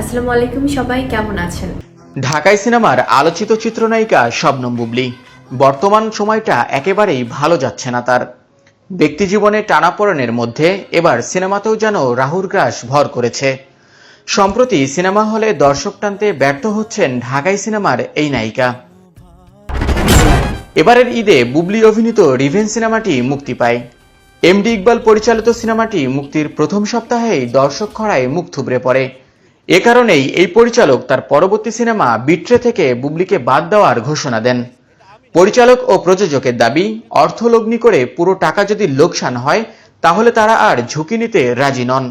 আসসালামু আলাইকুম, সবাই কেমন আছেন? ঢাকাই সিনেমার আলোচিত চিত্রনায়িকা শবনম বুবলি। বর্তমান সময়টা একেবারেই ভালো যাচ্ছে না তার। ব্যক্তিজীবনে টানাপোড়েনের মধ্যে এবার সিনেমাতেও যেন রাহুর গ্রাস ভর করেছে। সম্প্রতি সিনেমা হলে দর্শক টানতে ব্যর্থ হচ্ছেন ঢাকাই সিনেমার এই নায়িকা। এবারের ঈদে বুবলি অভিনীত রিভেন সিনেমাটি মুক্তি পায়। এমডি ইকবাল পরিচালিত সিনেমাটি মুক্তির প্রথম সপ্তাহেই দর্শক খরায় মুখ থুবড়ে পড়ে। এ কারণেই এই পরিচালক তার পরবর্তী সিনেমা বিট্রে থেকে বুবলিকে বাদ দেওয়ার ঘোষণা দেন। পরিচালক ও প্রযোজকের দাবি অর্থ লগ্নি করে পুরো টাকা যদি লোকসান হয়, তাহলে তারা আর ঝুঁকি নিতে রাজি নন।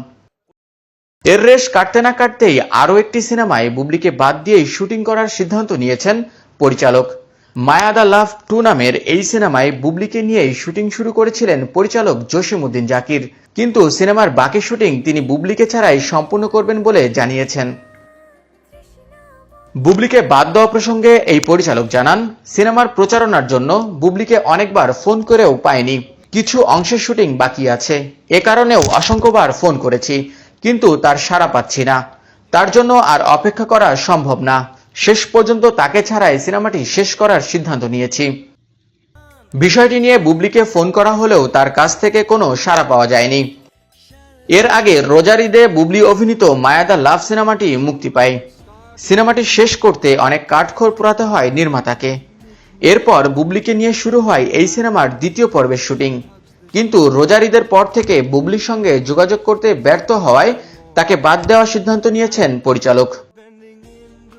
এর রেশ কাটতে না কাটতেই আরও একটি সিনেমায় বুবলিকে বাদ দিয়েই শুটিং করার সিদ্ধান্ত নিয়েছেন পরিচালক। মায়াদা লাভ টু নামের এই সিনেমায় বুবলিকে নিয়েই শুটিং শুরু করেছিলেন পরিচালক জসিমউদ্দিন জাকির। কিন্তু সিনেমার বাকি শুটিং তিনি বুবলিকে ছাড়াই সম্পূর্ণ করবেন বলে জানিয়েছেন। বুবলিকে বাদ দেওয়া প্রসঙ্গে এই পরিচালক জানান, সিনেমার প্রচারণার জন্য বুবলিকে অনেকবার ফোন করেও পায়নি। কিছু অংশের শুটিং বাকি আছে। এ কারণেও অসংখ্যবার ফোন করেছি, কিন্তু তার সাড়া পাচ্ছি না। তার জন্য আর অপেক্ষা করা সম্ভব না। শেষ পর্যন্ত তাকে ছাড়াই সিনেমাটি শেষ করার সিদ্ধান্ত নিয়েছি। বিষয়টি নিয়ে বুবলিকে ফোন করা হলেও তার কাছ থেকে কোনো সাড়া পাওয়া যায়নি। এর আগে রোজার ঈদে বুবলি অভিনীত মায়াদা লাভ সিনেমাটি মুক্তি পায়। সিনেমাটি শেষ করতে অনেক কাঠখড় পোড়াতে হয় নির্মাতাকে। এরপর বুবলিকে নিয়ে শুরু হয় এই সিনেমার দ্বিতীয় পর্বের শুটিং। কিন্তু রোজার ঈদের পর থেকে বুবলির সঙ্গে যোগাযোগ করতে ব্যর্থ হওয়ায় তাকে বাদ দেওয়ার সিদ্ধান্ত নিয়েছেন পরিচালক।